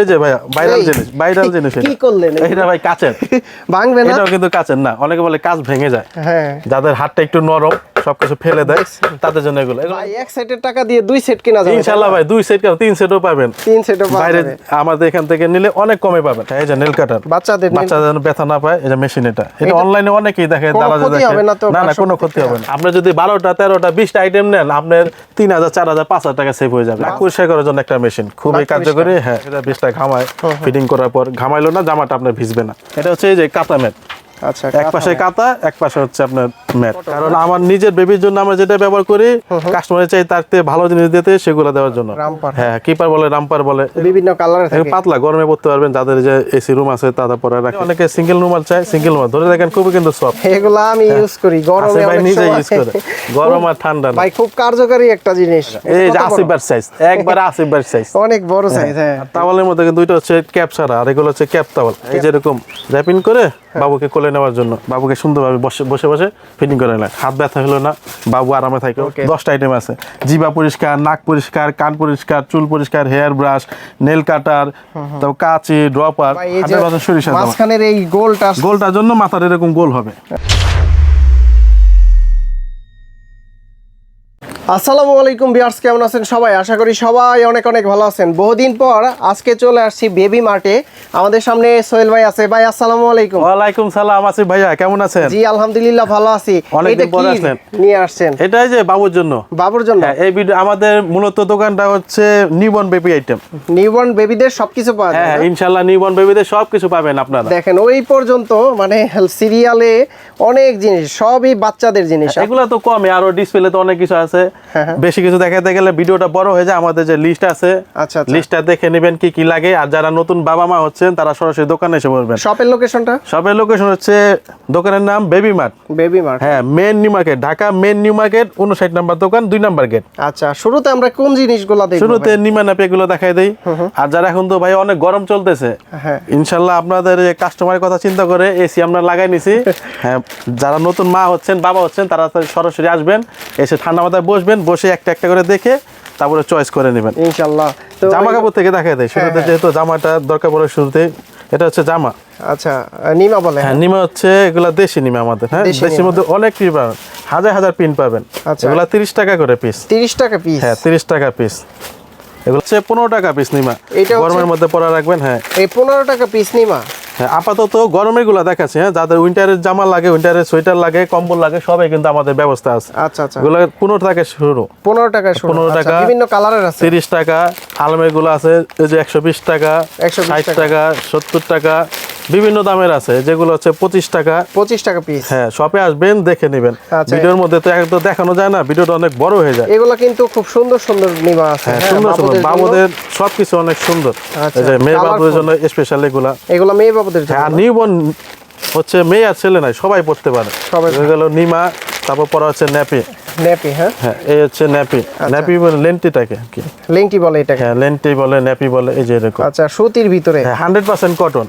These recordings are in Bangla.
এই যে ভাইয়া ভাইরাল জিনিস ভাইরাল জিনিস কি করলেন? এটা? ভাই কাচের। ভাঙবে না? এটাও কিন্তু কাচের না। অনেকে বলে কাজ ভেঙে যায়। হ্যাঁ। যাদের হাতটা একটু নরম সবকিছু ফেলে দেয় তাদের জন্য এগুলো। ভাই এক সেটের টাকা দিয়ে দুই সেট কিনা যাবে ইনশাল্লাহ ভাই দুই সেট কেন তিন সেটও পাবেন। তিন সেটও বাইরে আমাদের এখান থেকে নিলে অনেক কমে পাবেন। এই যে নেল কাটার বাচ্চাদের বাচ্চাদের যেন ব্যথা না পায় এই যে মেশিন এটা। এটা অনলাইনে অনেকেই দেখে দেখে। না না কোনো ক্ষতি হবে না। আপনি যদি বারোটা তেরোটা বিশটা আইটেম নেন আপনার তিন হাজার চার হাজার পাঁচ হাজার টাকা সেভ হয়ে যাবে। পরিষ্কার করার জন্য একটা মেশিন খুবই কার্যকরী। হ্যাঁ এটা ঘামায় ফিটিং করার পর ঘামাইলো না জামাটা আপনার ভিজবে না। এটা হচ্ছে এই যে কাতা ম্যাট। আচ্ছা এক পাশে কাতা এক পাশে হচ্ছে আপনার ম্যাট কারণ আমার নিজের বেবির জন্য আমরা যেটা ব্যবহার করি কাস্টমারের চাই তার থেকে ভালো জিনিস দিতে সেগুলো দেওয়ার জন্য। হ্যাঁ কিপার বলে রামপার বলে। বিভিন্ন থাকে। পাতলা গরমে পড়তে পারবেন যাদের যে এসি রুম আছে তাদের পরে রাখে। অনেকে সিঙ্গেল রুমাল চায় সিঙ্গেল রুমাল ধরে দেখেন খুবই কিন্তু সফট এগুলো আমি ইউজ করি গরমে ভাই নিজে ইউজ করে। গরম আর ঠান্ডা ভাই খুব কার্যকরী একটা জিনিস। এই যে? আসিফ বার সাইজ একবারে আসিফ বার সাইজ অনেক বড় সাইজ হ্যাঁ। তাওয়ালের মধ্যে কিন্তু দুইটা হচ্ছে ক্যাপ ছাড়া আর এগুলো হচ্ছে ক্যাপ তাওয়াল এই যেরকম র্যাপিং করে বাবুকে কোলে নেওয়ার জন্য। বাবুকে সুন্দরভাবে বসে বসে বসে ফিটিং করে নেয়। হাত ব্যথা হলো না বাবু আরামে থাকে। দশটা আইটেম আছে। জিবা পরিষ্কার নাক পরিষ্কার কান পরিষ্কার চুল পরিষ্কার হেয়ার ব্রাশ নেল কাটার তারপর কাঁচি ড্রপার সরিষা মাঝখানের এই গোলটা গোলটার জন্য মাথার এরকম গোল হবে। আসসালামু আলাইকুম বিয়ার্স কেমন আছেন সবাই? আশা করি সবাই অনেক অনেক ভালো আছেন। বহুদিন পর আজকে চলে আসছি বেবি মার্টে। আমাদের সামনে সোহেল ভাই আছে। ভাই আসসালামু আলাইকুম। ওয়ালাইকুম সালাম আসিফ ভাইয়া কেমন আছেন? জি আলহামদুলিল্লাহ ভালো আছি। অনেকদিন আসলেন। নিয়ে আসছেন? এটাই যে বাবুর জন্য। বাবুর জন্য? হ্যাঁ এই ভিডিও আমাদের মূলত দোকানটা হচ্ছে নিবন বেবি আইটেম। নিউবর্ন বেবিদের সবকিছু পাওয়া যায় হ্যাঁ না? ইনশাল্লাহ নিবন বেবিতে সব কিছু পাবেন আপনারা। দেখেন ওই পর্যন্ত মানে সিরিয়ালে অনেক জিনিস সবই বাচ্চাদের জিনিস। এগুলো তো কমে আরও ডিসপ্লে তো অনেক কিছু আছে। বেশি কিছু দেখাতে গেলে ভিডিওটা বড় হয়ে যায়। আমাদের যে লিস্ট আছে আচ্ছা আচ্ছা। লিস্টটা দেখে নেবেন কি কি লাগে। আর যারা নতুন বাবা মা হচ্ছেন তারা সরাসরি দোকানে এসে পড়বেন শপের লোকেশনটা সবের লোকেশন হচ্ছে দোকানের নাম বেবি মার্ট বেবি মার্ট হ্যাঁ main new market Dhaka main new market উনষাট নাম্বার দোকান দুই নাম্বার গেট আচ্ছা শুরুতে আমরা কোন জিনিসগুলো দেখব শুরুতে নিমা নাপি এগুলো দেখাই দেই। আর যারা এখন তো ভাই অনেক গরম চলতেছে হ্যাঁ। ইনশাল্লাহ আপনাদের কাস্টমারের কথা চিন্তা করে এসি আমরা লাগাই নিছি। হ্যাঁ যারা নতুন মা হচ্ছেন বাবা হচ্ছেন তারা সরাসরি আসবেন এসে ঠান্ডা মাথায় বসবেন বসে একটা একটা করে দেখে তারপরে চয়েস করে নেবেন। ইনশাআল্লাহ তো জামা কাপড় থেকে দেখা দেয় শুরুতে হ্যাঁ। যেহেতু জামাটা দরকার পড়ে শুরুতে এটা হচ্ছে জামা। আচ্ছা নিমা বলে হ্যাঁ নিমা হচ্ছে এগুলা দেশি নিমা আমাদের হ্যাঁ? দেশি দেশির মধ্যে অনেক প্রিন্ট পাবেন হাজার হাজার প্রিন্ট পাবেন। আচ্ছা। এগুলা তিরিশ টাকা করে পিস তিরিশ টাকা পিস হ্যাঁ তিরিশ টাকা পিস এগুলো হচ্ছে পনেরো টাকা পিস নিমা। গরমের মধ্যে পরা রাখবেন হ্যাঁ। এই পনেরো টাকা পিস নিমা? হ্যাঁ আপাতত গরমেরগুলা দেখাচ্ছি হ্যাঁ যাদের উইন্টারের জামা লাগে উইন্টারের সোয়েটার লাগে কম্বল লাগে সবাই কিন্তু আমাদের ব্যবস্থা আছে আচ্ছা আচ্ছা এগুলো পনেরো টাকা শুরু পনেরো টাকা 15 আচ্ছা, টাকা। বিভিন্ন কালারের আছে তিরিশ টাকা আলমেরগুলো আছে এই যে একশো বিশ টাকা একশো ষাট। টাকা সত্তর টাকা বিভিন্ন দামের আছে যেগুলো হচ্ছে পঁচিশ টাকা। পঁচিশ টাকা পিস হ্যাঁ শপে আসবেন দেখে নেবেন। আচ্ছা। ভিডিওর মধ্যে তো একদম দেখানো যায় না ভিডিওটা অনেক বড় হয়ে যায়। এগুলো কিন্তু খুব সুন্দর সুন্দর নিমা আছে। হ্যাঁ হ্যাঁ, সুন্দর সুন্দর। বাবুদের সবকিছু অনেক সুন্দর। আচ্ছা, এই যে মেয়ে বাবুদের জন্য স্পেশাল এগুলা। এগুলো মেয়ে বাবুদের জন্য। হ্যাঁ আর নিউবর্ন হচ্ছে মেয়ে আর ছেলে নাই সবাই পড়তে পারে। সবাই হয়ে গেল নিমা তারপর পরা হচ্ছে ন্যাপি। ন্যাপি হ্যাঁ? হ্যাঁ এই হচ্ছে ন্যাপি। ন্যাপি বলে লেন্টিটাকে কি। লিংটি বলে এটাকে। হ্যাঁ লেন্টি বলে ন্যাপি বলে এই যে এরকম। আচ্ছা সুতির ভিতরে। হ্যাঁ হান্ড্রেড পার্সেন্ট কটন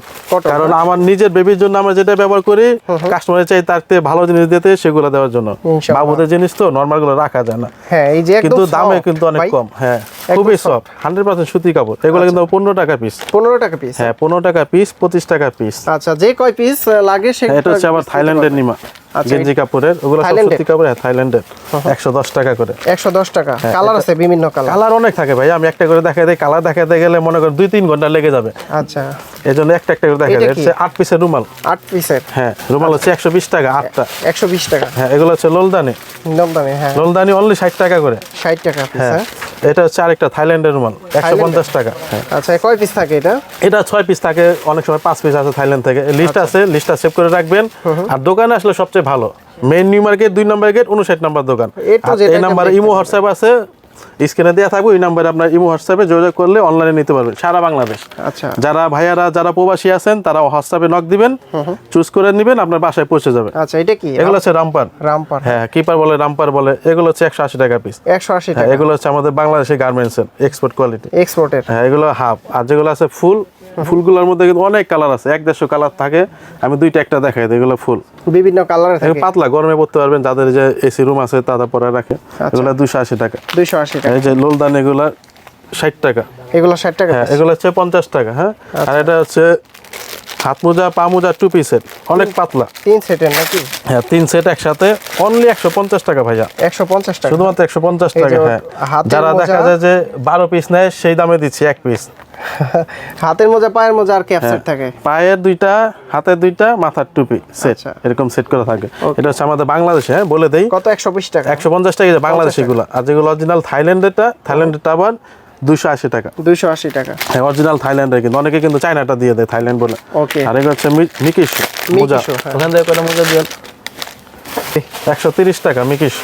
কারণ আমার নিজের বেবির জন্য আমরা যেটা ব্যবহার করি কাস্টমারের চাই তার ভালো জিনিস দিতে সেগুলো দেওয়ার জন্য। বাবুদের জিনিস তো নর্মালগুলো রাখা যায় না। হ্যাঁ এই যে কিন্তু দামে কিন্তু অনেক কম হ্যাঁ খুবই। সফট হান্ড্রেড পার্সেন্ট সুতি কাপড়। এগুলো কিন্তু পনেরো টাকা পিস পনেরো টাকা পিস হ্যাঁ পনেরো টাকা পিস পঁচিশ টাকা পিস আচ্ছা যে কয় পিস লাগে সেটা হচ্ছে আমার থাইল্যান্ডের নিমা। আচ্ছা, গেঞ্জি কাপড়ের ওগুলো সুতি কাপড় হ্যাঁ থাইল্যান্ডের। একশো দশ টাকা করে। টাকা। হ্যাঁ, কালার আছে বিভিন্ন কালার। কালার অনেক থাকে ভাই আমি একটা করে দেখাই দিই কালার দেখাতে গেলে মনে করেন দুই তিন ঘণ্টা লেগে যাবে। আচ্ছা। একটা একটা করে হচ্ছে পিসের রুমাল। আট পিসের? হ্যাঁ রুমাল হচ্ছে একশো বিশ টাকা আটটা। একশো বিশ টাকা। হ্যাঁ এগুলো হচ্ছে লোলদানি। দামে হ্যাঁ। লোলদানি অনলি ষাট টাকা করে। ষাট টাকা পিস হ্যাঁ হ্যাঁ। এটা হচ্ছে আরেকটা থাইল্যান্ডের রুমাল একশো পঞ্চাশ টাকা হ্যাঁ। আচ্ছা কয় পিস থাকে এটা? এটা ছয় পিস থাকে অনেক সময় পাঁচ পিস আছে থাইল্যান্ড থেকে। লিস্ট আচ্ছা। আছে লিস্টটা সেভ করে রাখবেন। আর দোকানে আসলে সবচেয়ে ভালো। মেইন নিউ মার্কেট দুই নম্বর গেট উনষাট নম্বর দোকান। এই নাম্বারে ইমো হোয়াটসঅ্যাপ আছে স্ক্রিনে দেওয়া থাকবে ওই নাম্বারে আপনার ইমো হোয়াটসঅ্যাপে যোগাযোগ করলে অনলাইনে নিতে পারবেন সারা বাংলাদেশ। আচ্ছা। যারা ভাইয়ারা যারা প্রবাসী আছেন তারা হোয়াটসঅ্যাপে নক দিবেন চুজ করে নেবেন আপনার বাসায় পৌঁছে যাবে। আচ্ছা এটা কি? এগুলো হচ্ছে রামপার। রামপার। হ্যাঁ কিপার বলে রামপার বলে এগুলো হচ্ছে একশো আশি টাকা পিস একশো আশি হ্যাঁ টাকা। এগুলো হচ্ছে আমাদের বাংলাদেশের গার্মেন্টসের এক্সপোর্ট কোয়ালিটি এক্সপোর্টের হ্যাঁ এগুলো হাফ আর যেগুলো আছে ফুল ফুলগুলোর মধ্যে কিন্তু অনেক কালার আছে। এক দেড়শো কালার থাকে। আমি দুইটা একটা দেখাই দিই এগুলো ফুল। বিভিন্ন এগুলো থাকে। পাতলা গরমে পড়তে পারবেন। যাদের যে এসি রুম আছে তারা পরে রাখে। আচ্ছা। এগুলো দুশো আশি টাকা। দুইশো আশি টাকা। এই যে লোলদান এগুলা ষাট টাকা। এগুলো ষাট টাকা হ্যাঁ এগুলো হচ্ছে পঞ্চাশ টাকা হ্যাঁ। আচ্ছা। আর এটা হচ্ছে হাত মোজা পা মোজা টু পিসের অনেক পাতলা। তিন সেটের নাকি? হ্যাঁ তিন সেট একসাথে। অনলি একশো পঞ্চাশ টাকা ভাইয়া। একশো পঞ্চাশ টাকা। শুধুমাত্র একশো পঞ্চাশ টাকা হ্যাঁ। যারা দেখা যায় যে বারো পিস নেয় সেই দামে দিচ্ছি এক পিস হাতের মোজা পায়ের মোজা আর ক্যাপসেট থাকে? পায়ের দুইটা হাতের দুইটা মাথার টুপি সেট আচ্ছা। এরকম সেট করা থাকে। এটা হচ্ছে আমাদের বাংলাদেশে হ্যাঁ বলে দেই। কত? একশো বিশ টাকা। একশো পঞ্চাশ টাকা বাংলাদেশ এগুলো। আর যেগুলো অরিজিনাল থাইল্যান্ডেরটা থাইল্যান্ডেরটা আবার দুইশো আশি টাকা। দুইশো আশি টাকা। হ্যাঁ অরিজিনাল থাইল্যান্ডের কিন্তু। অনেকে কিন্তু চায়নাটা দিয়ে দেয় থাইল্যান্ড বলে। ওকে আর এগুলো হচ্ছে মিকিশ মোজা। হ্যাঁ। ওখান থেকে কটা মোজা দিয়ে একশো তিরিশ টাকা মিকিশ।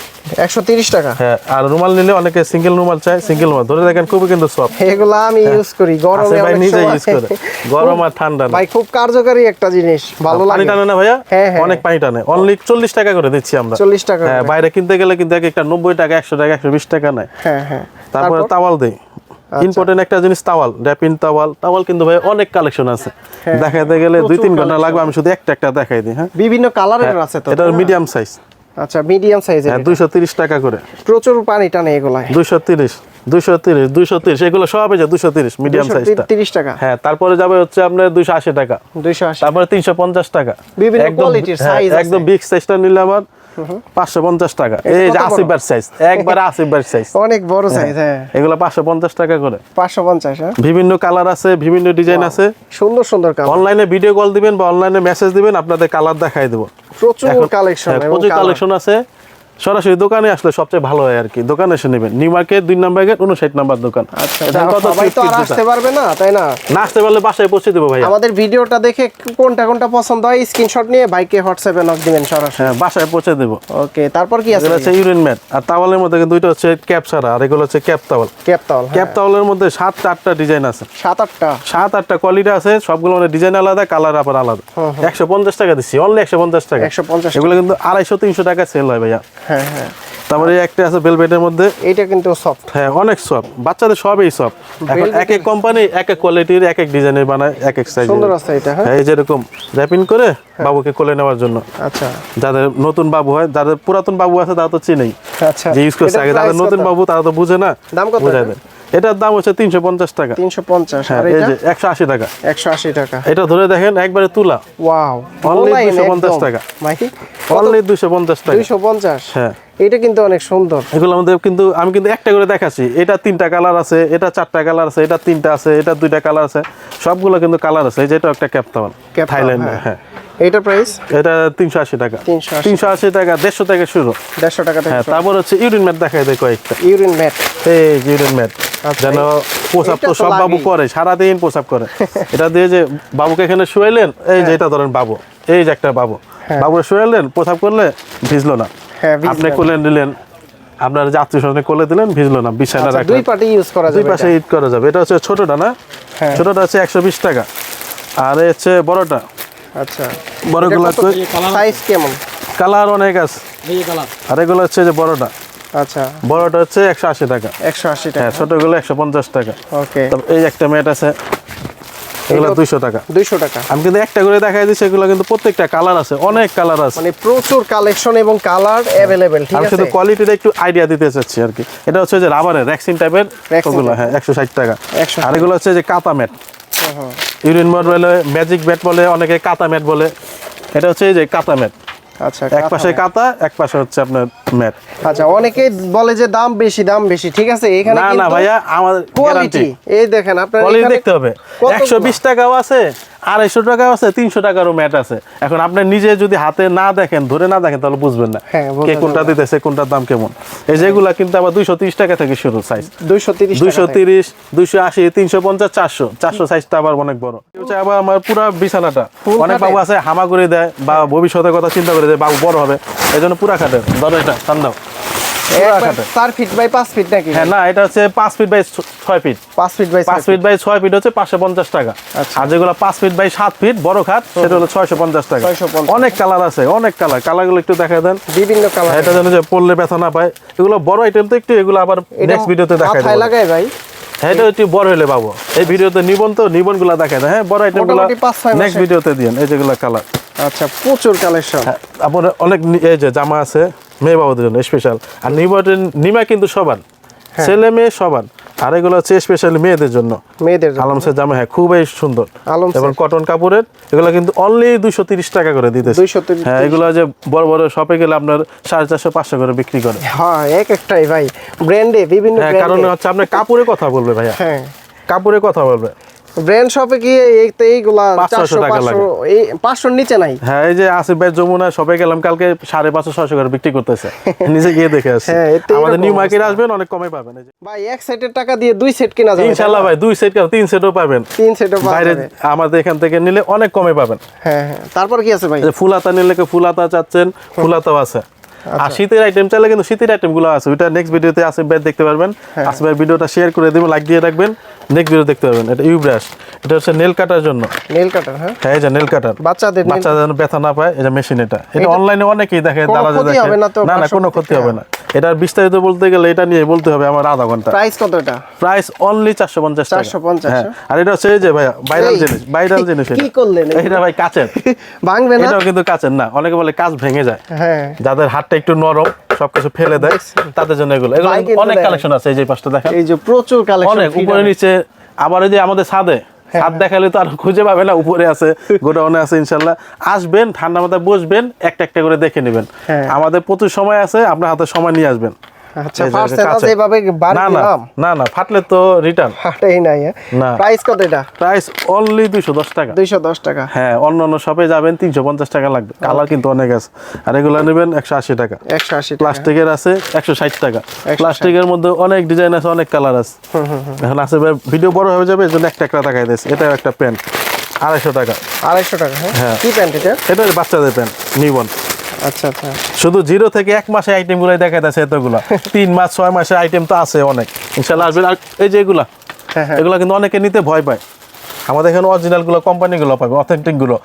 একশো তিরিশ টাকা? হ্যাঁ আর রুমাল নিলে অনেকে সিঙ্গেল রুমাল চায় সিঙ্গেল রুমাল। ধরে দেখেন খুবই কিন্তু সফট এগুলো আমি ইউজ করি গরমে ভাই নিজে ইউজ করে। গরম আর ঠান্ডা ভাই খুব কার্যকারী একটা জিনিস ভালো পানি লাগে। টানে না ভাইয়া? হ্যাঁ, হ্যাঁ। অনেক পানি টানে। অনলি চল্লিশ টাকা করে দিচ্ছি আমরা। 40 টাকা হ্যাঁ বাইরে কিনতে গেলে কিন্তু এক একটা নব্বই টাকা একশো টাকা একশো বিশ টাকা নেয়। হ্যাঁ হ্যাঁ। তারপরে তারপর? তাওয়াল দেই। ইম্পর্টেন্ট একটা জিনিস তাওয়াল র্যাপিন তাওয়াল তাওয়াল কিন্তু ভাই অনেক কালেকশন আছে। হ্যাঁ। দেখাইতে গেলে দুই তিন ঘণ্টা লাগবে আমি শুধু একটা একটা দেখাই দিই হ্যাঁ। বিভিন্ন কালারের আছে তো এটা মিডিয়াম সাইজ আচ্ছা মিডিয়াম সাইজের হ্যাঁ দুইশো তিরিশ টাকা করে। প্রচুর পানি টানে এগুলাই দুইশো তিরিশ দুইশো তিরিশ দুইশো তিরিশ এগুলো সব দুইশো তিরিশ মিডিয়াম সাইজটা তিরিশ টাকা। হ্যাঁ তারপরে যাবে হচ্ছে আপনার দুইশো আশি টাকা। দুইশো আশি। তারপরে তিনশো পঞ্চাশ টাকা। বিভিন্ন হ্যাঁ, size আছে। একদম বিগ সাইজটা নিলে আমার পাঁচশো পঞ্চাশ টাকা। এই যে সাইজ একবারে সাইজ অনেক বড় সাইজ হ্যাঁ। এগুলো পাঁচশো পঞ্চাশ টাকা করে। পাঁচশো পঞ্চাশ হ্যাঁ। বিভিন্ন কালার আছে বিভিন্ন ডিজাইন আছে। সুন্দর সুন্দর কালার। অনলাইনে ভিডিও কল দিবেন বা অনলাইনে মেসেজ দিবেন আপনাদের কালার দেখাই দেবো। প্রচুর কালেকশন হ্যাঁ, প্রচুর কালেকশন আছে। সরাসরি দোকানে আসলে সবচেয়ে ভালো হয় আর কি। দোকানে এসে নেবেন। নিউ মার্কেট দুই নাম্বার গেট উনষাট নাম্বার দোকান। আচ্ছা সবাই তো আর আসতে পারবে না তাই না? না আসতে পারলে বাসায় পৌঁছে দেবো ভাইয়া। আমাদের ভিডিওটা দেখে কোনটা কোনটা পছন্দ হয় স্ক্রিনশট নিয়ে বাইকে হোয়াটসঅ্যাপে নক দিবেন সরাসরি। হ্যাঁ বাসায় পৌঁছে দেবো। ওকে তারপর কি আছে ইউরিন ম্যাট আর তাওয়ালের মধ্যে দুইটা হচ্ছে ক্যাপ ছাড়া আর এগুলো হচ্ছে cap towel cap towel cap তাওয়ালের মধ্যে সাত আটটা ডিজাইন আছে। সাত আটটা? সাত আটটা কোয়ালিটি আছে সবগুলো মানে ডিজাইন আলাদা কালার আবার আলাদা। একশো পঞ্চাশ টাকা দিচ্ছি অনলি একশো পঞ্চাশ টাকা। 150 এগুলো কিন্তু আড়াইশো তিনশো টাকা সেল হয় ভাইয়া। হ্যাঁ হ্যাঁ। তারপরে একটা আছে ভেলভেটের মধ্যে। এটা কিন্তু সফট হ্যাঁ অনেক সফট বাচ্চাদের সবই সফট এখন এক এক কোম্পানি এক এক কোয়ালিটির এক এক ডিজাইনের বানায় এক এক সাইজ সুন্দর আছে এটা হ্যাঁ। এই যেরকম র্যাপিং করে বাবুকে কোলে নেওয়ার জন্য। আচ্ছা। যাদের নতুন বাবু হয় যাদের পুরাতন বাবু আছে তারা তো চিনেই। আচ্ছা। যে ইউজ করছে আগে যাদের নতুন বাবু তারা তো বুঝে না। দাম কত? বুঝাই দেয়। এটার দাম হচ্ছে তিনশো পঞ্চাশ টাকা। তিনশো পঞ্চাশ হ্যাঁ এই যে একশো আশি টাকা। একশো আশি টাকা। এটা ধরে দেখেন একবারে তুলা। ওয়াও Only মোলায়েম 250 টাকা। অনলি দুশো পঞ্চাশ টাকা। দুইশো পঞ্চাশ? হ্যাঁ। এটা কিন্তু অনেক সুন্দর। এগুলো আমাদের কিন্তু আমি কিন্তু একটা করে দেখাচ্ছি। এটা তিনটা কালার আছে এটা চারটা কালার আছে এটা তিনটা আছে এটা দুইটা কালার আছে। সবগুলো কিন্তু কালার আছে। এই যে এটা একটা ক্যাপ তাওয়াল Cap towel, থাইল্যান্ডে হ্যাঁ। হ্যাঁ এইটা প্রাইস এটা তিনশো আশি টাকা। 380 টাকা দেড়শো টাকা শুরু। দেড়শো টাকা থেকে হ্যাঁ তারপর হচ্ছে ইউরিন ম্যাট দেয় কয়েকটা। ইউরিন ম্যাট এই ইউরিন ম্যাট আচ্ছা, যেন প্রসাব তো সব বাবু। করে সারাদিন প্রসাব করে। এটা দিয়ে যে বাবুকে এখানে শুয়াইলেন এই যে এটা ধরেন বাবু এই যে একটা বাবু। হ্যাঁ। প্রসাব করলে ভিজলো না। হ্যাঁ, আপনি। কোলে নিলেন আপনার যে আত্মীয় স্বজনে কোলে দিলেন ভিজলো না বিছানা আচ্ছা, রাখলেন। দুই পার্টি ইউজ করা দুই যাবে পাশে এটা। ইট করা যাবে। এটা হচ্ছে ছোটটা না? হ্যাঁ। ছোটটা হচ্ছে একশো বিশ টাকা। আর হচ্ছে বড়টা আচ্ছা। বড়গুলো সাইজ কেমন? কালার অনেক আছে। আর এগুলো হচ্ছে যে বড়টা। আচ্ছা। বড়টা হচ্ছে একশো আশি টাকা। একশো আশি টাকা। হ্যাঁ ছোটগুলো একশো পঞ্চাশ টাকা। ওকে। এই একটা ম্যাট আছে এগুলো এগুলো- দুইশো টাকা। দুইশো টাকা। আমি কিন্তু একটা করে দেখাই দিচ্ছি এগুলো কিন্তু প্রত্যেকটা কালার আছে অনেক কালার আছে। মানে প্রচুর কালেকশন এবং কালার অ্যাভেলেবেল ঠিক আমি আছে? শুধু কোয়ালিটিটা একটু আইডিয়া দিতে চাচ্ছি আর কি। এটা হচ্ছে যে রাবারের র্যাক্সিন টাইপের ওগুলো হ্যাঁ একশো ষাট টাকা। 160 আর এগুলো হচ্ছে যে কাতা ম্যাট। ইউরিন ম্যাট বলে ম্যাজিক ব্যাট বলে অনেকে কাতা ম্যাট বলে। এটা হচ্ছে এই যে কাতা ম্যাট। আচ্ছা এক পাশে কাতা এক পাশে হচ্ছে আপনার ম্যাট। আচ্ছা অনেকে বলে যে দাম বেশি দাম বেশি ঠিক আছে? এখানে না না ভাইয়া আমাদের কোয়ালিটি এই দেখেন আপনার কোয়ালিটি এখানে দেখতে হবে। কতগুলো? একশো বিশ টাকাও আছে আড়াইশো টাকাও আছে তিনশো টাকারও ম্যাট আছে। এখন আপনি নিজে যদি হাতে না দেখেন ধরে না দেখেন তাহলে বুঝবেন না হ্যাঁ, কে কোনটা দিতেছে কোনটার দাম কেমন। এই যেগুলা কিন্তু আবার দুইশো তিরিশ টাকা থেকে শুরু সাইজ দুইশো তিরিশ দুইশো তিরিশ দুইশো আশি তিনশো পঞ্চাশ চারশো। চারশো সাইজটা আবার অনেক বড়। আবার আমার পুরো বিছানাটা। অনেক বাবু আছে হামা করে দেয় বা ভবিষ্যতের কথা চিন্তা করে দেয় বাবু বড় হবে। এই জন্য পুরা খাটে। ধরো এটা পুরা খাটে চার ফিট বাই পাঁচ ফিট নাকি? হ্যাঁ না এটা হচ্ছে পাঁচ ফিট বাই ছয় ফিট পাঁচ ফিট বাই পাঁচ ফিট বাই ছয় ফিট হচ্ছে পাঁচশো পঞ্চাশ টাকা। আচ্ছা। আর যেগুলো পাঁচ ফিট বাই সাত ফিট বড় খাট সেটা হলো ছয়শো পঞ্চাশ টাকা। 650 অনেক কালার আছে অনেক কালার কালারগুলো একটু দেখা দেন। বিভিন্ন কালার এটা যেন যে পড়লে ব্যথা না পায়। এগুলো বড় আইটেম তো একটু এগুলো আবার নেক্সট ভিডিওতে দেখা যায় লাগায় ভাই। হ্যাঁ এটা একটু বড় হলে পাবো। এই ভিডিওতে নিবন তো নিবনগুলা দেখা যায় হ্যাঁ বড় আইটেমগুলো মোটামুটি পাঁচ ছয় নেক্সট। ভিডিওতে দিন এই যেগুলো কালার আচ্ছা প্রচুর কালেকশন হ্যাঁ, আপনার অনেক এই যে জামা আছে মেয়ে বাবুদের জন্য স্পেশাল আর নিমাটের নিমা কিন্তু সবার হ্যাঁ। ছেলে মেয়ে সবার আর এগুলো হচ্ছে স্পেশালি মেয়েদের জন্য। মেয়েদের জন্য। আলমসের জামা হ্যাঁ খুবই সুন্দর। আলম এবং কটন কাপড়ের এগুলো কিন্তু অনলি দুইশো তিরিশ টাকা করে দিতে 230 হ্যাঁ এগুলো যে বড় বড় শপে গেলে আপনার সাড়ে চারশো পাঁচশো করে বিক্রি করে। হ্যাঁ এক একটাই ভাই। ব্র্যান্ডে বিভিন্ন কারণে কারণ হচ্ছে আপনার কাপড়ের কথা বলবে ভাইয়া। হ্যাঁ। কাপড়ের কথা বলবে। ব্র্যান্ড শপে গিয়ে এইগুলা 500 টাকা পাঁচশো এই পাঁচশোর নিচে নাই। হ্যাঁ এই যে আসিফ ভাই যমুনা সবাই গেলাম কালকে সাড়ে পাঁচশো ছয়শো করে বিক্রি করতেছে। নিজে গিয়ে দেখে হ্যাঁ, আমাদের নিউ মার্কেট আসবেন অনেক কমে পাবেন এই যে। ভাই এক সেটের টাকা দিয়ে দুই সেট কিনা যাবে ইনশাল্লাহ ভাই দুই সেট কেন তিন সেটও পাবেন। তিন সেটও পাওয়া বাইরে আমাদের এখান থেকে নিলে অনেক কমে পাবেন। হ্যাঁ হ্যাঁ। তারপর কি আছে ভাই? ফুলাতা নিলে ফুলাতা চাচ্ছেন ফুলাতাও আছে। আর শীতের আইটেম চাইলে কিন্তু শীতের আইটেমগুলো আছে। ওইটা নেক্সট ভিডিওতে আসিফ ভাই দেখতে পারবেন। হ্যাঁ। আসিফ ভাই ভিডিওটা শেয়ার করে দেবেন লাইক দিয়ে রাখবেন। নেক্সট ভিডিও দেখতে পারবেন। এটা ইউ ব্রাশ এটা হচ্ছে নেল কাটার জন্য। নেল কাটার হ্যাঁ? হ্যাঁ এই যে নেল কাটার বাচ্চাদের বাচ্চাদের ব্যথা না পায় এটা। মেশিন এটা এটা অনলাইনে অনেকেই দেখে না না না কোনো ক্ষতি হবে না। এটার বিস্তারিত বলতে গেলে এটা নিয়ে বলতে হবে আমার আধা ঘণ্টা। প্রাইস কত এটা? প্রাইস অনলি চারশো পঞ্চাশ 450 হ্যাঁ। আর এটা হচ্ছে যে ভাইয়া ভাইরাল জিনিস ভাইরাল জিনিস কি করলেন এটা ভাই কাচের। ভাঙবে না? এটাও কিন্তু কাচের না। অনেকে বলে কাজ ভেঙে যায়। হ্যাঁ। যাদের হাতটা একটু নরম সবকিছু ফেলে দেয় তাদের জন্য এগুলো। এগুলো অনেক কালেকশন আছে এই যে পাঁচটা দেখেন। এই যে প্রচুর কালেকশন অনেক। উপরে নিচে আবার ওই যে আমাদের ছাদে হ্যাঁ, ছাদ দেখালে তো আর খুঁজে পাবে না উপরে আছে গোডাউনে আছে ইনশাল্লাহ। আসবেন ঠান্ডা মাথায় বসবেন একটা একটা করে দেখে নেবেন। হ্যাঁ। আমাদের প্রচুর সময় আছে আপনার হাতে সময় নিয়ে আসবেন। আচ্ছা ফার্স্ট কাছে। যেভাবে বার না না দিলাম। না না ফাটলে তো রিটার্ন হাটেই নাই না। প্রাইস কত এটা? প্রাইস অনলি দুইশো দশ টাকা। দুইশো দশ টাকা। হ্যাঁ অন্য অন্য শপে যাবেন তিনশো পঞ্চাশ টাকা লাগবে। কালার কিন্তু অনেক আছে। আর এগুলো নেবেন একশো আশি টাকা। একশো আশি টাকা। প্লাস্টিকের আছে একশো ষাট টাকা। 160 প্লাস্টিকের মধ্যে অনেক ডিজাইন আছে অনেক কালার আছে। এখন আছে ভিডিও বড় হয়ে যাবে একটা একটা দিয়েছে। এটাও একটা প্যান্ট আড়াইশো টাকা। আড়াইশো টাকা হ্যাঁ? হ্যাঁ। কি প্যান্ট এটা? এটা বাচ্চাদের প্যান্ট নিবন আচ্ছা আচ্ছা। শুধু জিরো থেকে এক মাসে আইটেমগুলো দেখা যাচ্ছে এতগুলো। তিন মাস ছয় মাসের আইটেম তো আছে অনেক। ইনশাল্লাহ আসবেন আর এই যে এগুলা হ্যাঁ হ্যাঁ। এগুলো কিন্তু অনেকে নিতে ভয় পায়। আমাদের এখানে অরিজিনালগুলো কোম্পানি গুলো পাবেন অথেন্টিকগুলো।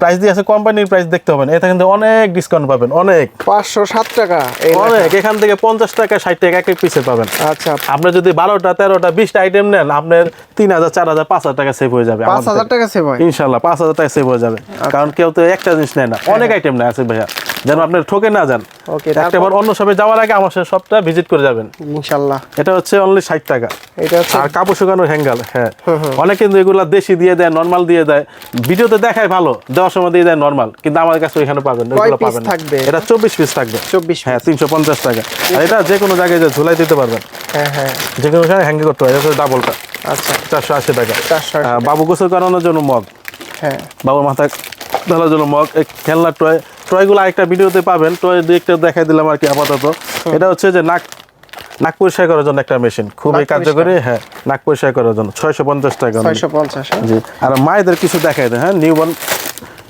প্রাইস দিয়ে আছে কোম্পানির প্রাইস দেখতে পাবেন। এতে কিন্তু অনেক ডিসকাউন্ট পাবেন অনেক। পাঁচশো সাত টাকা এই অনেক এখান থেকে পঞ্চাশ টাকা ষাট টাকা এক এক পিসে পাবেন। আচ্ছা। আপনি যদি বারোটা তেরোটা বিশটা আইটেম নেন আপনার তিন হাজার চার হাজার পাঁচ হাজার টাকা সেভ হয়ে যাবে। পাঁচ হাজার টাকা সেভ হয়? ইনশাল্লাহ পাঁচ হাজার টাকা সেভ হয়ে যাবে। কারণ কেউ তো একটা জিনিস নেয় না। অনেক আইটেম নেয় আছে ভাইয়া। যেন আপনার ঠকে না যান। Okay, একটা বার অন্য সবে যাওয়ার আগে আমার সাথে সবটা ভিজিট করে যাবেন। ইনশাল্লাহ। এটা হচ্ছে অনলি ষাট টাকা। এটা হচ্ছে আর কাপড় শুকানোর হ্যাঙ্গাল হ্যাঁ। অনেক কিন্তু এগুলা দেশি দিয়ে দেয় নর্মাল দিয়ে দেয়। ভিডিওতে দেখায় ভালো। দেওয়ার সময় দিয়ে দেয় নর্মাল কিন্তু আমার কাছে এখানে পাবেন piece পাবেন থাকবে? এটা চব্বিশ পিস থাকবে। 24 হ্যাঁ তিনশো পঞ্চাশ টাকা। আর এটা যে কোনো জায়গায় যে ঝুলাই দিতে পারবেন। হ্যাঁ হ্যাঁ। যে কোনো জায়গায় হ্যাঙ্গে করতে হচ্ছে ডাবলটা আচ্ছা। চারশো আশি টাকা। বাবু গোসল করানোর জন্য মগ হ্যাঁ। বাবুর মাথায় ঢালার জন্য মগ এই খেলনার টয় টয়গুলো আরেকটা ভিডিওতে পাবেন। টয় একটা দেখাই দিলাম আর কি আপাতত। এটা হচ্ছে যে নাক নাক পরিষ্কার করার জন্য একটা মেশিন খুবই কার্যকরী হ্যাঁ নাক পরিষ্কার করার জন্য। ছয়শো পঞ্চাশ টাকা। ছয়শো পঞ্চাশ হ্যাঁ। জি। আর মায়েদের কিছু দেখাই দেয় হ্যাঁ নিউবর্ন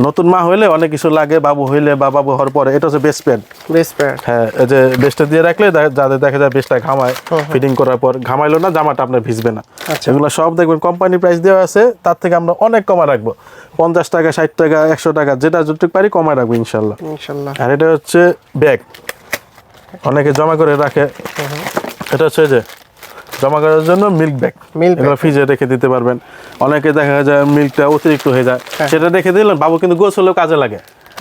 নতুন মা হইলে অনেক কিছু লাগে বাবু হইলে বা বাবু হওয়ার পরে এটা হচ্ছে বেস্ট প্যাড বেস্ট প্যান্ট হ্যাঁ এই যে বেস্টটা দিয়ে রাখলে যাদের দেখা যায় বেস্টটা ঘামায় ফিটিং করার পর ঘামাইলো না জামাটা আপনার ভিজবে না। আচ্ছা। এগুলো সব দেখবেন কোম্পানি প্রাইস দেওয়া আছে তার থেকে আমরা অনেক কমা রাখব। পঞ্চাশ টাকা ষাট টাকা একশো টাকা যেটা যতটুকু পারি কমায় রাখব ইনশাল্লাহ। ইনশাল্লাহ। আর এটা হচ্ছে ব্যাগ অনেকে জমা করে রাখে। এটা হচ্ছে যে জমা করার জন্য মিল্ক ব্যাগ এগুলো ফ্রিজে রেখে দিতে পারবেন। অনেকে দেখা যায় মিল্কটা অতিরিক্ত হয়ে যায়। হ্যাঁ। সেটা রেখে দিলেন বাবু কিন্তু গোছলেও কাজে লাগে।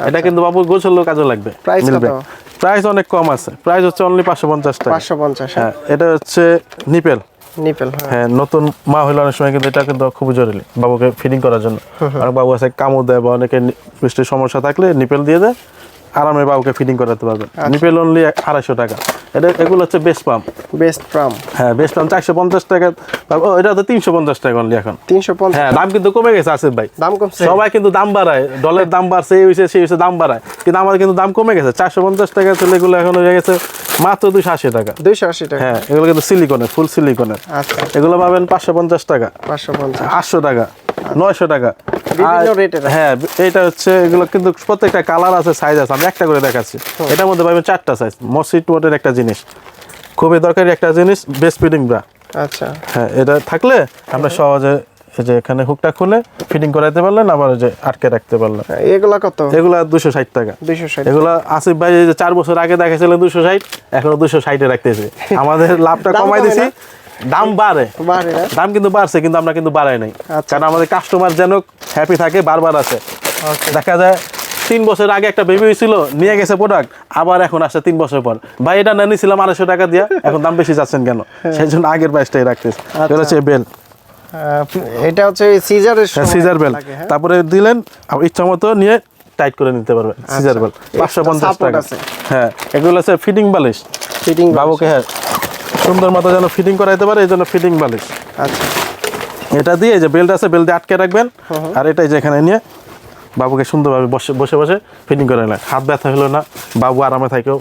এটা কিন্তু বাবু গোছলেও কাজে লাগবে। আচ্ছা। মিল্ক ব্যাগ প্রাইস অনেক কম আছে। প্রাইস হচ্ছে অনলি পাঁচশো পঞ্চাশ টাকা। পাঁচশো পঞ্চাশ হ্যাঁ। হ্যাঁ এটা হচ্ছে নিপেল নিপেল হ্যাঁ। হ্যাঁ নতুন মা হইলে অনেক সময় কিন্তু এটা কিন্তু খুব জরুরি বাবুকে ফিডিং করার জন্য। অনেক বাবু আছে কামড় দেয় বা অনেকে পুষ্টির সমস্যা থাকলে নিপেল দিয়ে দেয়। আরামে বাবুকে ফিডিং করাতে পারবেন। আচ্ছা। নিপেল অনলি আড়াইশো টাকা। এটা এগুলো হচ্ছে বেস্ট পাম্প বেস্ট প্রাম হ্যাঁ বেস্ট পাম্প চারশো পঞ্চাশ টাকা। ও এটা তো তিনশো পঞ্চাশ টাকা অনলি এখন। তিনশো পঞ্চাশ। হ্যাঁ দাম কিন্তু কমে গেছে আসিফ ভাই। দাম কমছে। সবাই কিন্তু দাম বাড়ায়। ডলের দাম বাড়ছে এই হয়েছে সেই হয়েছে দাম বাড়ায়। কিন্তু আমাদের কিন্তু দাম কমে গেছে। চারশো পঞ্চাশ টাকা ছিল এগুলো এখন হয়ে গেছে মাত্র দুশো আশি টাকা। দুইশো আশি টাকা। হ্যাঁ এগুলো কিন্তু সিলিকনের ফুল সিলিকনের আচ্ছা। এগুলো পাবেন পাঁচশো পঞ্চাশ টাকা। পাঁচশো পঞ্চাশ। আটশো টাকা নয়শো টাকা। হ্যাঁ এটা হচ্ছে এগুলো কিন্তু প্রত্যেকটা কালার আছে সাইজ আছে। একটা করে দেখাচ্ছি। এটার মধ্যে পাবেন চারটা সাইজ মসিট মোটের একটা জিনিস। খুবই দরকারি একটা জিনিস বেস্ট ফিটিং ব্রা আচ্ছা। হ্যাঁ এটা থাকলে আমরা সহজে যে এখানে হুকটা খুলে ফিটিং করাইতে পারলেন আবার যে আটকে রাখতে পারলেন। এগুলা কত? এগুলা দুশো ষাট টাকা। দুইশো ষাট। এগুলা আসিফ ভাই যে চার বছর আগে দেখেছিলেন দুশো ষাট এখনও দুশো ষাটে রাখতেছে। আমাদের লাভটা কমাই দিছি। দাম বাড়ে। দাম কিন্তু বাড়ছে কিন্তু আমরা কিন্তু বাড়াই নাই। আচ্ছা। কারণ আমাদের কাস্টমার যেন হ্যাপি থাকে বারবার আছে। দেখা যায় তিন বছর আগে একটা বেবি হয়েছিল নিয়ে গেছে প্রোডাক্ট আবার এখন আসছে তিন বছর পর। ভাই এটা না নিয়েছিলাম আড়াইশো টাকা দিয়া এখন দাম বেশি যাচ্ছেন কেন? সেই জন্য আগের প্রাইসটাই রাখতেছে। এটা হচ্ছে বেল এটা হচ্ছে সিজারের হ্যাঁ সিজার বেল তারপরে দিলেন ইচ্ছা মতো নিয়ে টাইট করে নিতে পারবেন সিজার বেল পাঁচশো পঞ্চাশ টাকা। হ্যাঁ এগুলো হচ্ছে ফিটিং বালিশ। ফিটিং বাবুকে হ্যাঁ সুন্দর মতো যেন ফিটিং করাইতে পারে এই জন্য ফিটিং বালিশ। আচ্ছা। এটা দিয়ে যে বেল্ট আছে বেল্ট দিয়ে আটকে রাখবেন। আর এটাই যে এখানে নিয়ে বাবুকে সুন্দরভাবে বসে বসে বসে ফিটিং করে নেন হাত ব্যথা হলো না বাবু আরামে থাকেও।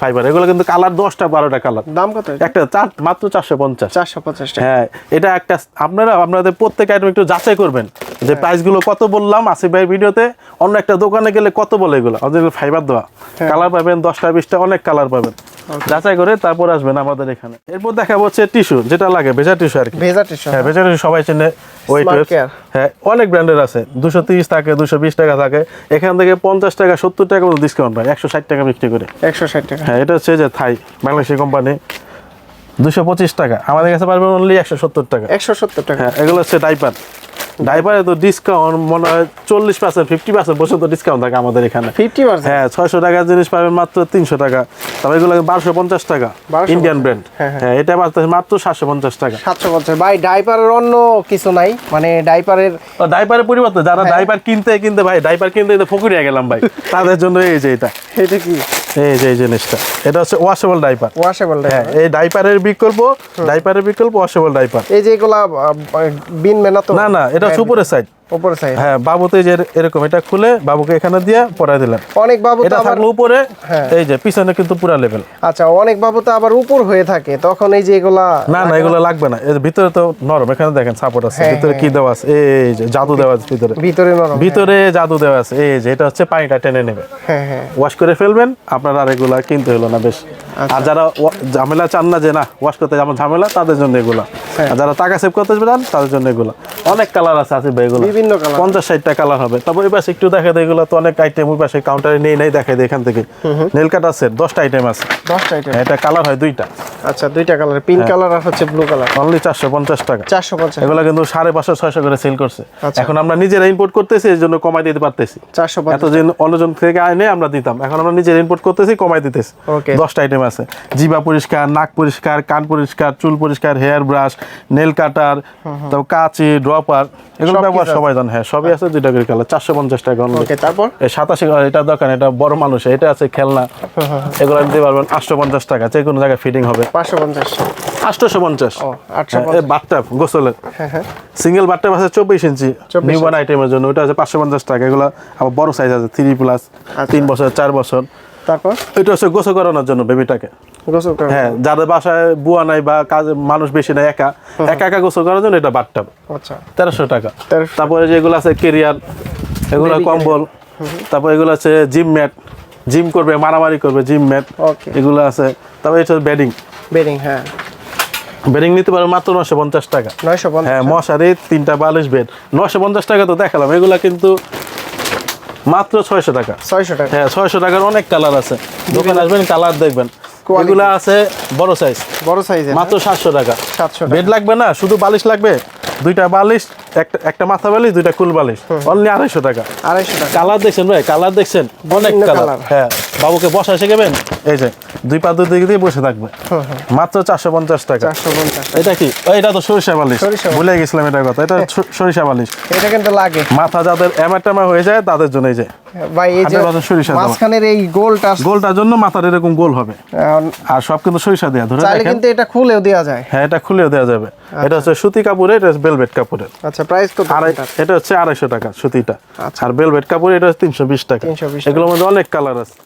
ফাইবার এগুলো কিন্তু কালার দশটা বারোটা কালার দাম কত একটা চার মাত্র চারশো পঞ্চাশ। চারশো পঞ্চাশ হ্যাঁ এটা একটা আপনারা আপনাদের প্রত্যেক আইটেম একটু যাচাই করবেন হ্যাঁ। যে প্রাইসগুলো কত বললাম আসিফ ভাই ভিডিওতে। অন্য একটা দোকানে গেলে কত বলে এগুলো? আমাদের ফাইবার দেওয়া। হ্যাঁ। কালার পাবেন দশটা বিশটা অনেক কালার পাবেন। যাচাই করে তারপর আসবেন আমাদের এখানে। এরপর দেখা হচ্ছে টিস্যু যেটা লাগে ভেজা টিস্যু আর কি। ভেজা টিস্যু হ্যাঁ ভেজা টিস্যু সবাই চেনে Smart হ্যাঁ অনেক ব্র্যান্ডের আছে দুশো তিরিশ থাকে দুশো বিশ টাকা থাকে। এখান থেকে পঞ্চাশ টাকা সত্তর টাকা মতো ডিসকাউন্ট পায় একশো ষাট টাকা বিক্রি করে। একশো ষাট টাকা। হ্যাঁ এটা হচ্ছে যে থাই বাংলাদেশি কোম্পানি দুশো পঁচিশ টাকা আমাদের কাছে পারবেন অনলি একশো সত্তর টাকা। একশো সত্তর টাকা। হ্যাঁ এগুলো হচ্ছে ডাইপার ডাইপারে তো ডিসকাউন্ট মনে হয় চল্লিশ পার্সেন্ট ফিফটি পার্সেন্ট পর্যন্ত ডিসকাউন্ট থাকে আমাদের এখানে। ফিফটি পার্সেন্ট হ্যাঁ ছয়শো টাকার জিনিস পাবেন মাত্র তিনশো টাকা। তবে এগুলো বারোশো পঞ্চাশ টাকা। 1250 ইন্ডিয়ান ব্র্যান্ড হ্যাঁ, হ্যাঁ। হ্যাঁ এটা মাত্র মাত্র সাতশো পঞ্চাশ টাকা। সাতশো পঞ্চাশ। ভাই ডাইপারের অন্য কিছু নাই। মানে ডাইপারের ডাইপারের পরিবর্তে যারা হ্যাঁ। ডাইপার কিনতে কিনতে ভাই ডাইপার কিনতে কিনতে ফকুরিয়া গেলাম ভাই। তাদের জন্য এই যে এটা। এটা কি? এই যে এই জিনিসটা। এটা হচ্ছে ওয়াশেবল ডাইপার ওয়াশেবল হ্যাঁ ডাইপার এই ডাইপারের বিকল্প ডাইপারের বিকল্প ওয়াশেবল ডাইপার এই যে এগুলা বিন মেনা তো? না না এটা সুপারের সাইড উপরে সাইড। হ্যাঁ বাবুতে যে এরকম এটা খুলে বাবুকে এখানে দিয়ে পরাই দিলেন অনেক বাবু তো এটা থাকল উপরে হ্যাঁ। এই যে পিছনে কিন্তু পুরা লেভেল আচ্ছা অনেক বাবু তো আবার উপর হয়ে থাকে তখন এই যে এগুলা না না এগুলো লাগবে না। এর ভিতরে তো নরম এখানে দেখেন সাপোর্ট আছে। হ্যাঁ, ভিতরে কি দেওয়া আছে? এই যে জাদু দেওয়া আছে ভিতরে। ভিতরে নরম ভিতরে জাদু দেওয়া আছে। এই যে এটা হচ্ছে পানিটা টেনে নেবে। হ্যাঁ হ্যাঁ। ওয়াশ করে ফেলবেন আপনার আর এগুলা কিনতে হলো না বেশ। আচ্ছা। আর যারা ঝামেলা চান না যে না ওয়াশ করতে যেমন ঝামেলা তাদের জন্য এগুলা। হ্যাঁ। আর যারা টাকা সেভ করতে চান তাদের জন্য এগুলা। অনেক কালার আছে আসিফ ভাই এগুলো। বিভিন্ন colour। পঞ্চাশ ষাটটা কালার হবে। তারপর ওই পাশে একটু দেখা দেয় এগুলো তো অনেক আইটেম ওই পাশে কাউন্টারে নেই নাই দেখা দেয় এখান থেকে। নেল কাট আছে দশটা আইটেম আছে। দশটা আইটেম এটা কালার হয় দুইটা। আচ্ছা দুইটা কালার পিঙ্ক কালার আর হচ্ছে ব্লু কালার অনলি চারশো পঞ্চাশ টাকা। চারশো পঞ্চাশ এগুলো কিন্তু সাড়ে পাঁচশো ছয়শো করে সেল করছে। আচ্ছা। এখন আমরা নিজেরা ইম্পোর্ট করতেছি এই জন্য কমাই দিতে পারতেছি। চারশো পঞ্চাশ এতদিন অন্যজন থেকে আইনে আমরা দিতাম। এখন আমরা নিজের ইম্পোর্ট করতেছি কমাই দিতেছি। Okay. দশটা আইটেম আছে। জিবা পরিষ্কার নাক পরিষ্কার কান পরিষ্কার চুল পরিষ্কার হেয়ার ব্রাশ নেল কাটার তারপর কাঁচি ড্রপার এগুলো ব্যবহার সবাই জানে হ্যাঁ সবই আছে কালার চারশো পঞ্চাশ টাকা। ওকে তারপর? সাতাশি এটা দোকান এটা বড় মানুষ এটা আছে খেলনা এগুলো নিতে পারবেন আটশো পঞ্চাশ টাকা যে কোনো জায়গায় ফিটিং হবে। পাঁচশো পঞ্চাশ। আটশোশো পঞ্চাশ। গোসলের সিঙ্গেল বাটটাপ আছে চব্বিশ ইঞ্চি 24 আইটেমের জন্য ওটা আছে পাঁচশো পঞ্চাশ টাকা এগুলো আবার বড় সাইজ আছে থ্রি প্লাস আচ্ছা। তিন বছর চার বছর। তারপর? এটা হচ্ছে গোসল করানোর জন্য বেবিটাকে। গোসল হ্যাঁ যাদের বাসায় বুয়া নাই বা কাজ মানুষ বেশি নাই একা একা একা গোসল করার জন্য এটা আচ্ছা। তেরোশো টাকা। তারপরে যেগুলো আছে কেরিয়ার এগুলো কম্বল তারপর এগুলো আছে জিম ম্যাট জিম করবে মারামারি করবে জিম ম্যাট এগুলো আছে। তারপর এটা বেডিং। বেডিং হ্যাঁ। বেডিং নিতে পারবে মাত্র নশো পঞ্চাশ টাকা। নয়শো পঞ্চাশ। হ্যাঁ মশারি তিনটা বালিশ বেড। নশো পঞ্চাশ টাকা তো দেখালাম। এগুলা কিন্তু মাত্র ছয়শো টাকা। ছয়শো টাকা। হ্যাঁ ছয়শো টাকার অনেক কালার আছে। দোকানে আসবেন কালার দেখবেন। এগুলা আছে বড় সাইজ বড় সাইজ মাত্র সাতশো টাকা। সাতশো বেড লাগবে না? শুধু বালিশ লাগবে? দুইটা বালিশ একটা একটা মাথা বালিশ দুইটা কুল বালিশ। অনলি আড়াইশো টাকা। আড়াইশো টাকা। কালার দেখছেন ভাই? কালার দেখছেন? অনেক কালার। হ্যাঁ। বাবুকে বসা শিখেবেন? এই যে দুই পা দুই দিকে দিয়ে বসে থাকবে। মাত্র চারশো পঞ্চাশ টাকা। চারশো পঞ্চাশ এটা কি? এটা তো সরিষা বালিশ। ভুলে গেছিলাম এটার কথা। এটা সরিষা বালিশ। এটা কিন্তু লাগে। মাথা যাদের এমাটামা হয়ে যায় তাদের জন্য এই যে। ভাই এই যে সরিষা মাঝখানের এই গোলটা গোলটার জন্য মাথার এরকম গোল হবে। আর সব কিন্তু সরিষা দেওয়া ধরে চাইলে কিন্তু এটা খুলেও দেওয়া যায়। হ্যাঁ এটা খুলেও দেওয়া যাবে। এটা হচ্ছে সুতি কাপড়ের এটা বেলভেট কাপড়ের আচ্ছা প্রাইস কত এটা হচ্ছে আড়াইশো টাকা সুতিটা। আচ্ছা। আর বেলভেট কাপড় এটা হচ্ছে তিনশো বিশ টাকা। 320 এগুলোর মধ্যে অনেক কালার আছে।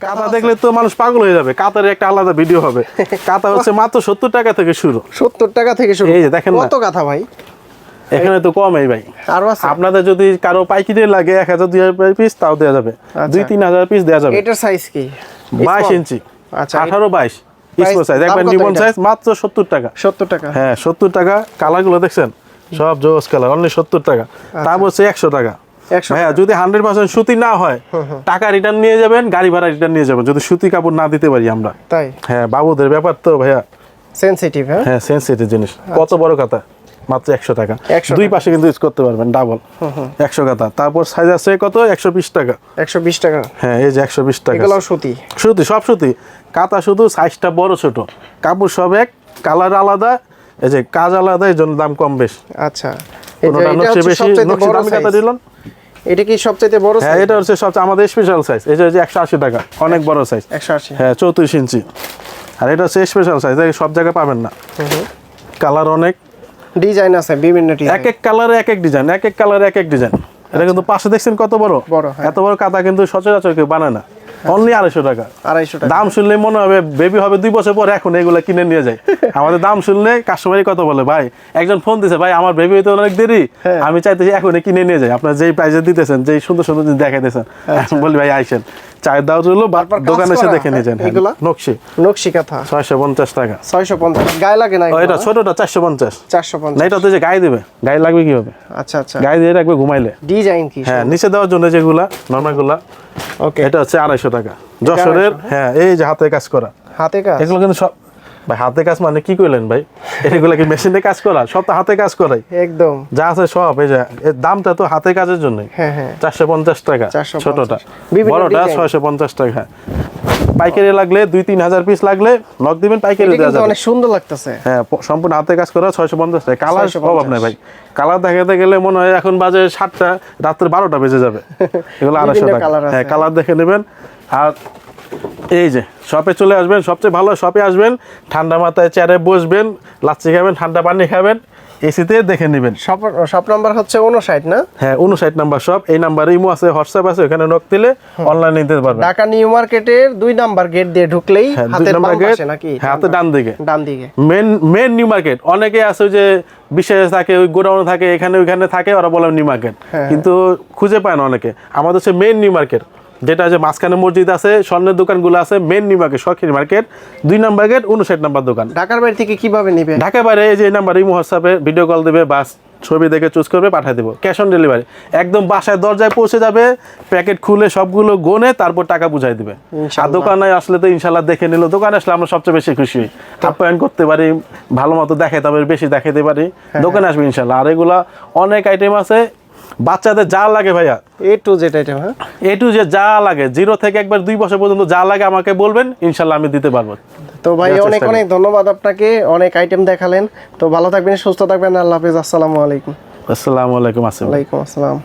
কাতা দেখলে তো মানুষ পাগল হয়ে যাবে। কাতার একটা আলাদা ভিডিও হবে। কাতা হচ্ছে মাত্র সত্তর টাকা থেকে শুরু। সত্তর টাকা থেকে শুরু। এই যে দেখেন। কত কথা ভাই? এখানে তো কমই ভাই। আর আছে? আপনাদের যদি কারও পাইকিরি লাগে এক হাজার দুই হাজার পিস তাও দেওয়া যাবে। আচ্ছা। দুই তিন হাজার পিস দেওয়া যাবে। এটার সাইজ কি? বাইশ? ইঞ্চি। আচ্ছা আঠারো বাইশ। Price- সাইজ একবার কত সাইজ মাত্র সত্তর টাকা। হ্যাঁ সত্তর টাকা। কালারগুলো দেখছেন? সব জোস কালার অনলি সত্তর টাকা। দাম হচ্ছে একশো টাকা। একশো হ্যাঁ যদি হান্ড্রেড পার্সেন্ট সুতি না হয় টাকা রিটার্ন নিয়ে যাবেন গাড়ি ভাড়া রিটার্ন নিয়ে যাবেন। যদি সুতি কাপড় না দিতে পারি আমরা। তাই? হ্যাঁ বাবুদের ব্যাপার তো ভাইয়া। সেন্সিটিভ হ্যাঁ? হ্যাঁ সেন্সিটিভ জিনিস। কত বড় কথা। মাত্র একশো টাকা। 100 দুই পাশে কিন্তু ইউজ করতে পারবেন ডাবল একশো কাতা। তারপর সাইজ আছে কত? একশো বিশ টাকা। একশো বিশ টাকা। হ্যাঁ এই যে একশো বিশ টাকা। সুতি। সুতি সব সুতি। কাতা শুধু সাইজটা বড় ছোট। কাপড় সব এক কালার আলাদা। এই যে কাজ আলাদা এই জন্য দাম কম বেশ। আচ্ছা। কোনোটা এটা নকশি বেশি নকশি দামি কাতা দিলাম এটা কি সবচেয়ে বড় হ্যাঁ এটা হচ্ছে সবচেয়ে আমাদের স্পেশাল সাইজ এই যে একশো আশি টাকা। অনেক বড় সাইজ একশো আশি। হ্যাঁ চৌত্রিশ ইঞ্চি। আর এটা হচ্ছে স্পেশাল সাইজ সব জায়গায় পাবেন না। কালার অনেক। ডিজাইন আছে বিভিন্ন এক এক কালারে এক এক ডিজাইন এক এক কালারে এক এক ডিজাইন। এটা কিন্তু পাশে দেখছেন কত বড়? বড়, হ্যাঁ। এত বড় কাতা কিন্তু সচরাচর কেউ বানায় না। অনলি আড়াইশো টাকা। আড়াইশো টাকা। দাম শুনলে মনে হবে বেবি হবে দুই বছর পর এখন এগুলো কিনে নিয়ে যায়। আমাদের দাম শুনলে কাস্টমারই কত বলে ভাই একজন ফোন দিছে ভাই আমার বেবি হইতে অনেক দেরি। হ্যাঁ। আমি চাইতেছি এখনই কিনে নিয়ে যাই। আপনার যেই প্রাইসে দিতেছেন যেই সুন্দর সুন্দর দেখাইতেছেন আমি বলি ভাই আইসেন। চায়ের দাও হলো দোকানে এসে দেখে নিয়ে যান? নকশি। নকশি কাঁথা। ছয়শো পঞ্চাশ টাকা। ছয়শো পঞ্চাশ। গায়ে লাগে না এটা ছোটটা চারশো পঞ্চাশ। চারশো পঞ্চাশ। এটা তো যে গায়ে দেবে গায়ে লাগবে কি হবে আচ্ছা আচ্ছা। গায়ে দিয়ে রাখবে ঘুমাইলে। ডিজাইন কি হ্যাঁ নিচে দেওয়ার জন্য যেগুলা নর্মালগুলা ওকে এটা হচ্ছে আড়াইশো টাকা। যশোরের হ্যাঁ এই যে হাতে কাজ করা। হাতে কাজ? এগুলো কিন্তু সব ভাই হাতে কাজ মানে কি করলেন ভাই? এগুলো কি মেশিনে কাজ করা? সব তো হাতে কাজ করাই। একদম। যা আছে সব এই যে দামটা তো হাতে কাজের জন্যই। হ্যাঁ হ্যাঁ। চারশো পঞ্চাশ টাকা ছোটটা। বড়টা। ছয়শো পঞ্চাশ টাকা। পাইকারি লাগলে দুই তিন হাজার পিস লাগলে নক দিবেন পাইকারি দেওয়া যাবে। অনেক সুন্দর লাগতেছে। হ্যাঁ সম্পূর্ণ হাতে কাজ করা ছয়শো পঞ্চাশ টাকা। কালার 650 অভাব নেই ভাই। কালার দেখাতে গেলে মনে হয় এখন বাজে সাতটা রাত্রে বারোটা বেজে যাবে। এগুলো আড়াইশো টাকা। হ্যাঁ কালার দেখে নেবেন। আর এই যে শপে চলে আসবেন সবচেয়ে ভালো শপে আসবেন ঠান্ডা মাথায় চেয়ারে বসবেন লাচ্ছি খাবেন ঠান্ডা পানি খাবেন এসিতে দেখে নেবেন। সব নাম্বার হচ্ছে উনষাট না? হ্যাঁ উনষাট নাম্বার শপ এই নাম্বার ইমো আছে হোয়াটসঅ্যাপ আছে ওখানে নক দিলে অনলাইনে নিতে পারবেন। ঢাকা নিউ মার্কেটের দুই নাম্বার গেট দিয়ে ঢুকলেই হ্যাঁ হাতের বাম পাশে নাকি? হ্যাঁ হাতে ডান দিকে। ডান দিকে। মেন মেন নিউ মার্কেট অনেকে আছে যে বিশেষ থাকে ওই গোডাউনে থাকে এখানে ওইখানে থাকে ওরা বলে নিউ মার্কেট হ্যাঁ। কিন্তু খুঁজে পায় না অনেকে। আমাদের হচ্ছে মেন নিউ মার্কেট যেটা যে মাঝখানে মসজিদ আছে স্বর্ণের দোকানগুলো আছে মেন মার্কেট শখের মার্কেট দুই নাম্বার গেট উনষাট নাম্বার দোকান। ঢাকার বাড়ি থেকে কীভাবে নিবে? ঢাকা বাইরে এই যে এই নাম্বার ইমো হোয়াটসঅ্যাপে ভিডিও কল দেবে বাস ছবি দেখে চুজ করবে পাঠিয়ে দেবো। ক্যাশ অন ডেলিভারি একদম বাসায় দরজায় পৌঁছে যাবে প্যাকেট খুলে সবগুলো গোনে তারপর টাকা বুঝাই দেবে। আর দোকানে আসলে তো ইনশাল্লাহ দেখে নিল। দোকানে আসলে আমরা সবচেয়ে বেশি খুশি হই। আপ্যায়ন করতে পারি ভালো মতো দেখাতে পারি বেশি দেখাতে পারি। হ্যাঁ, দোকানে আসবে ইনশাল্লাহ। আর এগুলা অনেক আইটেম আছে বাচ্চাদের যা লাগে ভাইয়া। এ টু জেড আইটেম হ্যাঁ? এ টু জেড যা লাগে জিরো থেকে একবার দুই বছর পর্যন্ত যা লাগে আমাকে বলবেন ইনশাল্লাহ আমি দিতে পারব। তো ভাই অনেক অনেক ধন্যবাদ আপনাকে অনেক আইটেম দেখালেন। তো ভালো থাকবেন সুস্থ থাকবেন আল্লাহ হাফিজ আসসালামু আলাইকুম। আসসালামু আলাইকুম আসসালাম। ওয়ালাইকুম আসসালাম।